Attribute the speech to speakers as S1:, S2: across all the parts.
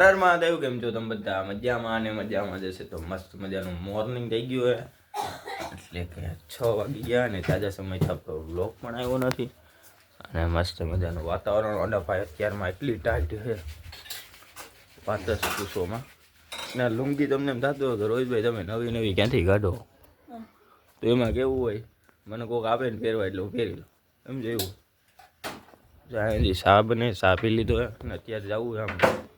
S1: સવારમાં થયું કેમ છો તમે બધા મજામાં અને મજામાં જશે તો મસ્ત મજાનું મોર્નિંગ થઈ ગયું હે. એટલે કે છ વાગી ગયા અને તાજા સમય આપણો બ્લોગ પણ આવ્યો નથી. અને મસ્ત મજાનું વાતાવરણ અડપાય અત્યારમાં એટલી ટાઈટ છે પાંચ દસ પૂછોમાં ને લુંગી તમને એમ થતું હોય કે રોહિતભાઈ તમે નવી નવી ક્યાંથી કાઢો? તો એમાં કેવું હોય? મને કોઈક આપે ને પહેરવા એટલે હું પહેરી લઉં. એમ જેવું જ્યાં સા સાપી લીધો અને અત્યારે જવું છે આમ.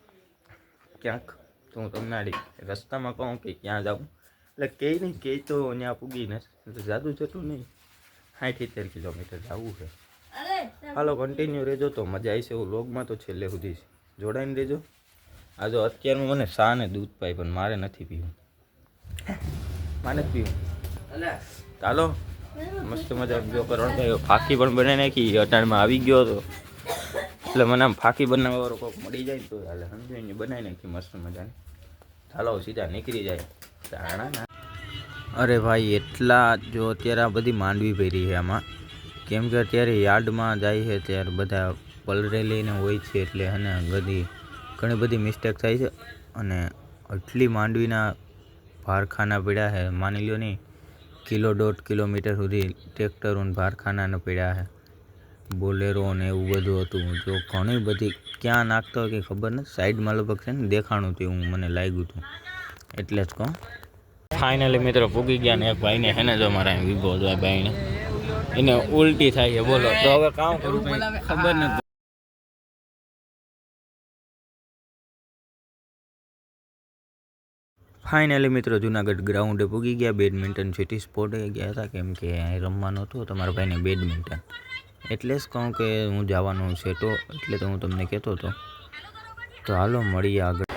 S1: ક્યાંક તો હું તમને આડી રસ્તામાં કહું કે ક્યાં જાઉં. એટલે કે નહીં કે તો ત્યાં પૂગી ને જાદુ જતું નહીં. સાઠ સિત્તેર કિલોમીટર જવું છે. હાલો કન્ટિન્યુ રહેજો તો મજા આવશે એવું લોગમાં તો છેલ્લે સુધી જોડાઈને રહેજો. આ જો અત્યારનું મને શા ને દૂધ પાય પણ મારે નથી પીવું. મારે જ પીવું. ચાલો. મસ્ત મજા જો કરણભાઈ ફાંકી પણ બનાવી નાખી અટાણમાં આવી ગયો હતો એટલે મને આમ ફાકી બનાવવાવાળો કોઈક મળી જાય તો હાલે ને, બનાવી નાખી મસ્ત મજાની. ચાલો સીધા નીકળી જાય. ના અરે ભાઈ, એટલા જો અત્યારે આ બધી માંડવી ભરી છે આમાં. કેમ કે અત્યારે યાર્ડમાં જાય છે ત્યારે બધા પલરેલીને હોય છે એટલે અને બધી, ઘણી બધી મિસ્ટેક થાય છે. અને આટલી માંડવીના ભારખાના પીડ્યા છે. માની લ્યો નહીં કિલો દોઢ કિલોમીટર સુધી ટ્રેક્ટરોને ભારખાનાને પડ્યા છે. બોલેરો ને એવું બધું હતું. જો ઘણી બધી ક્યાં નાખતો હોય કંઈ ખબર નથી. સાઈડમાં લગભગ છે ને દેખાણું હતું હું મને લાગ્યું હતું. એટલે જ કહું. ફાઇનલી મિત્રો પૂગી ગયા ને એક ભાઈને હે ને જો મારા વિભો હતો ભાઈને. એને ઉલટી થાય છે. બોલો. તો હવે કામ કરું ખબર નથી. ફાઇનલી મિત્રો જુનાગઢ ગ્રાઉન્ડે પૂગી ગયા. બેડમિન્ટન સિટી સ્પોર્ટે ગયા હતા. કેમ કે અહીં રમવાનું હતું. તમારા ભાઈને બેડમિન્ટન એટલે જ કહું કે હું જવાનું છે તો એટલે તો હું તમને કહેતો હતો. તો હાલો, મળીએ આગળ.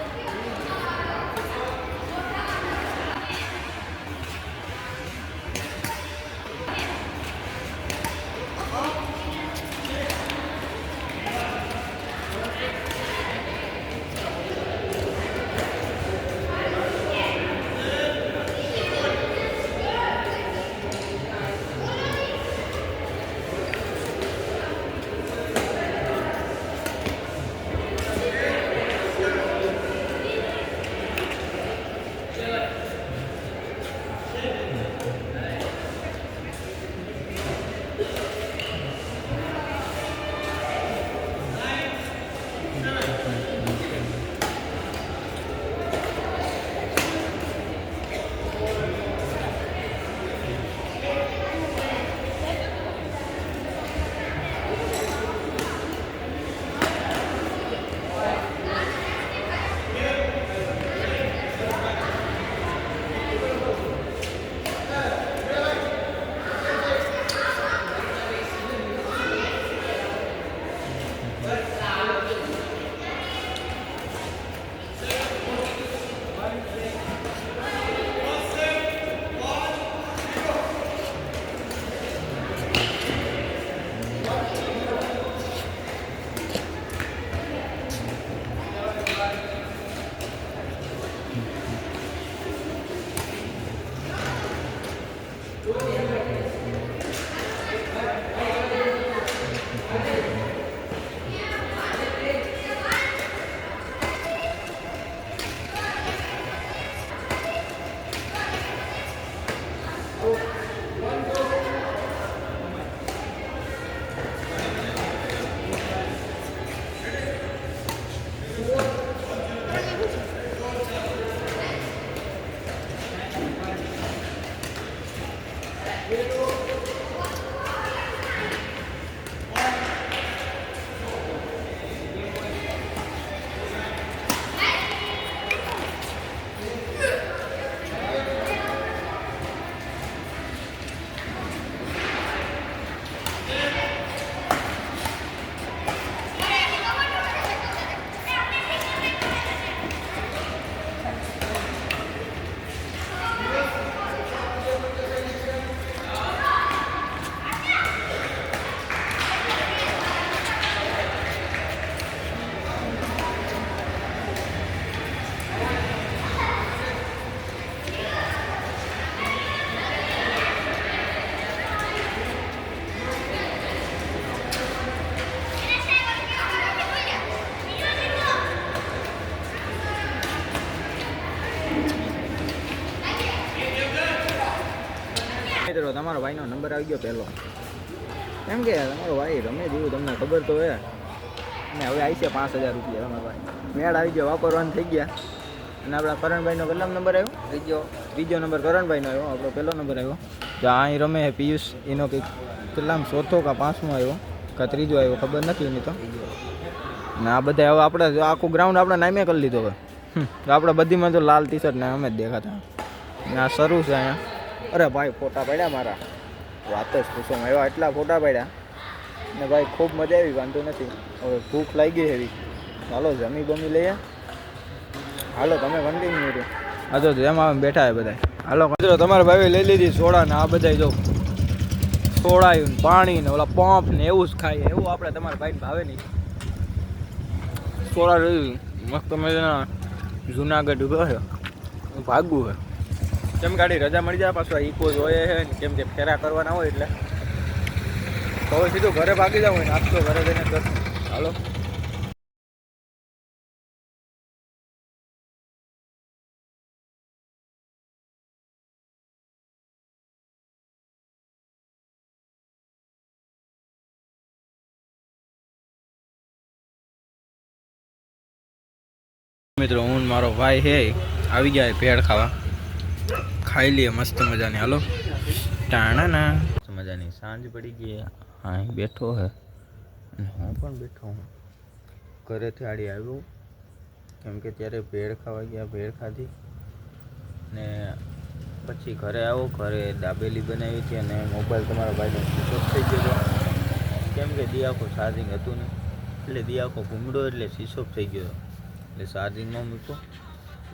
S1: Amen.
S2: મિત્રો તમારો ભાઈનો નંબર આવી ગયો પહેલો. એમ કે તમારો ભાઈ રમે જેવું તમને ખબર તો હે અને હવે આવી છે પાંચ હજાર રૂપિયા તમારા ભાઈ. મેળ આવી ગયો વાપરવાનું થઈ ગયા. અને આપણા કરણભાઈનો કેટલા નંબર આવ્યો? ત્રીજો. ત્રીજો નંબર કરણભાઈનો આવ્યો આપણો પહેલો નંબર આવ્યો. તો અહીં રમે છે પિયુષ એનો કંઈક કેટલામ ચોથો કા પાંચમો આવ્યો કા ત્રીજો આવ્યો ખબર નથી એની તો. ને આ બધા હવે આપણે આખું ગ્રાઉન્ડ આપણે નામે કરી લીધો હવે. આપણે બધીમાં તો લાલ ટી શર્ટ ને અમે જ દેખાતા. ને આ શરૂ છે અહીંયા. અરે ભાઈ, ફોટા પડ્યા મારા. વાત જ પૂછો એવા એટલા ફોટા પડ્યા. ને ભાઈ, ખૂબ મજા આવી, વાંધો નથી. હવે ભૂખ લાગી એવી. ચાલો જમી બમી લઈએ. હાલો, તમે કન્ટિન્યુ રહ્યો. હા, તો જેમ બેઠા હે બધા હાલો, મિત્રો, તમારા ભાઈ લઈ લીધી સોડા ને આ બધા જો સોડાયું પાણી ને ઓલા પંપ ને એવું જ ખાઈએ. એવું આપણે તમારા ભાઈ ભાવે નહીં. સોડા મસ્ત મજાના જુનાગઢ, ઊભો છે ભાગવું છે. કેમ ગાડી રજા મળી જાય, પાછું ઇકો જોઈએ છે ને કેમ કે ફેરા કરવાના હોય એટલે. તો હવે સીધું ઘરે ભાગી જાવ હોય નાસ્તો ઘરે જઈને કરશું હાલો. મિત્રો, હું મારો ભાઈ હે આવી ગયા ભેળ ખાવા. ખાઈ લઈએ, મસ્ત મજાની. હાલો. ટાણા ના મજાની. સાંજ પડી ગઈ. હા બેઠો હે. હું પણ બેઠો હું. ઘરેથી આડી આવ્યો. કેમ કે ત્યારે ભેળ ખાવા ગયા, ભેળ ખાધી. ને પછી ઘરે આવો, ઘરે દાબેલી બનાવી હતી અને મોબાઈલ તમારા ભાઈનો સ્વિચ થઈ ગયો કેમ કે દી ચાર્જિંગ હતું ને એટલે દી આખો ઘૂમડો એટલે સ્વિચ થઈ ગયો એટલે ચાર્જિંગમાં મૂક્યો.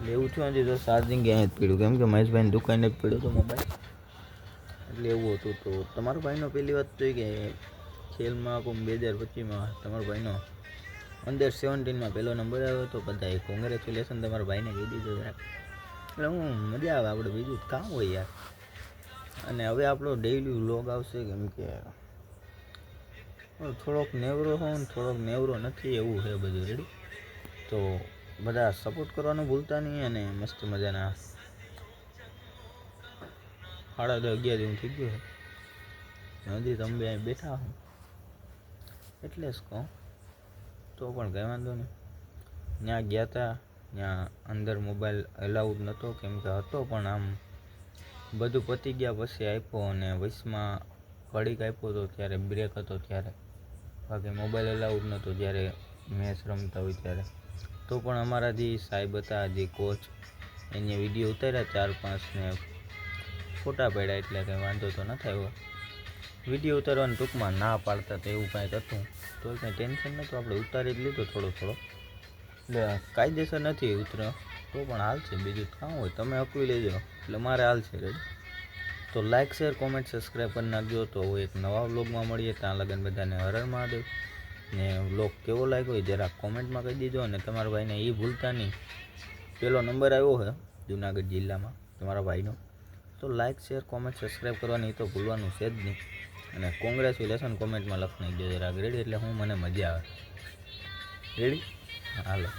S2: એવું થયું નથી તો ચાર્જિંગ ક્યાંય જ પડ્યું. કેમ કે મહેશભાઈની દુકાને જ પડ્યો હતો મોબાઈલ. એટલે એવું હતું તો તમારો ભાઈનો પહેલી વાત તો એ કે ખેલમાં કોઈ બે હજાર પચીસમાં તમારો ભાઈનો અંડર સેવન્ટીનમાં પહેલો નંબર આવ્યો તો બધાએ કોંગ્રેચ્યુલેશન તમારા ભાઈને કહી દીધું યાર એટલે હું મજા આવે આપણે બીજું કામ હોય યાર. અને હવે આપણો ડેઇલી વ્લોગ આવશે કેમ કે થોડોક નેવરો હોઉં થોડોક નેવરો નથી એવું છે બધું રેડી તો બધા સપોર્ટ કરવાનું ભૂલતા નહીં અને મસ્ત મજાના સાડા દસ અગિયાર જેવું થઈ ગયું છે. હજી તમે અહીં બેઠા હો. એટલે જ કહું, તો પણ કંઈ વાંધો નહીં. ત્યાં ગયા હતા ત્યાં અંદર મોબાઈલ અલાઉડ નહોતો કેમ કે હતો પણ આમ બધું પતી ગયા પછી આપ્યો અને વચમાં ઘડીક આપ્યો હતો ત્યારે બ્રેક હતો ત્યારે. બાકી મોબાઈલ અલાઉડ નહોતો જ્યારે મેચ રમતા હોય ત્યારે. તો પણ અમારા જે સાહેબ હતા, જે કોચ એને વીડિયો ઉતાર્યા ચાર પાંચને ફોટા પડ્યા એટલે કંઈ વાંધો તો ન થયો વીડિયો ઉતારવાનું ટૂંકમાં ના પાડતા તો એવું કાંઈક હતું તો કંઈ ટેન્શન નહોતું, આપણે ઉતારી જ લીધો થોડો થોડો. એટલે કાયદેસર નથી ઉતર્યો, તો પણ હાલ છે, બીજું કામ હોય. તમે અકવી લેજો, એટલે મારે હાલ છે રેડી તો લાઇક શેર કોમેન્ટ સબસ્ક્રાઈબ કરી નાખજો. તો એક નવા વ્લોગમાં મળીએ, ત્યાં લગન બધાને હરણ મહાદેવ. ને બ્લોગ કેવો લાગ્યો હોય જરાક કોમેન્ટમાં કહી દેજો અને તમારા ભાઈને એ ભૂલતા નહીં. પેલો નંબર આવ્યો છે જુનાગઢ જિલ્લામાં તમારા ભાઈનો. તો લાઇક શેર કોમેન્ટ સબસ્ક્રાઈબ કરવાની તો ભૂલવાનું છે જ નહીં. અને કોંગ્રેચ્યુલેશન કોમેન્ટમાં લખી નાખજો જરાક રેડી એટલે હું, મને મજા આવે. રેડી હાલો.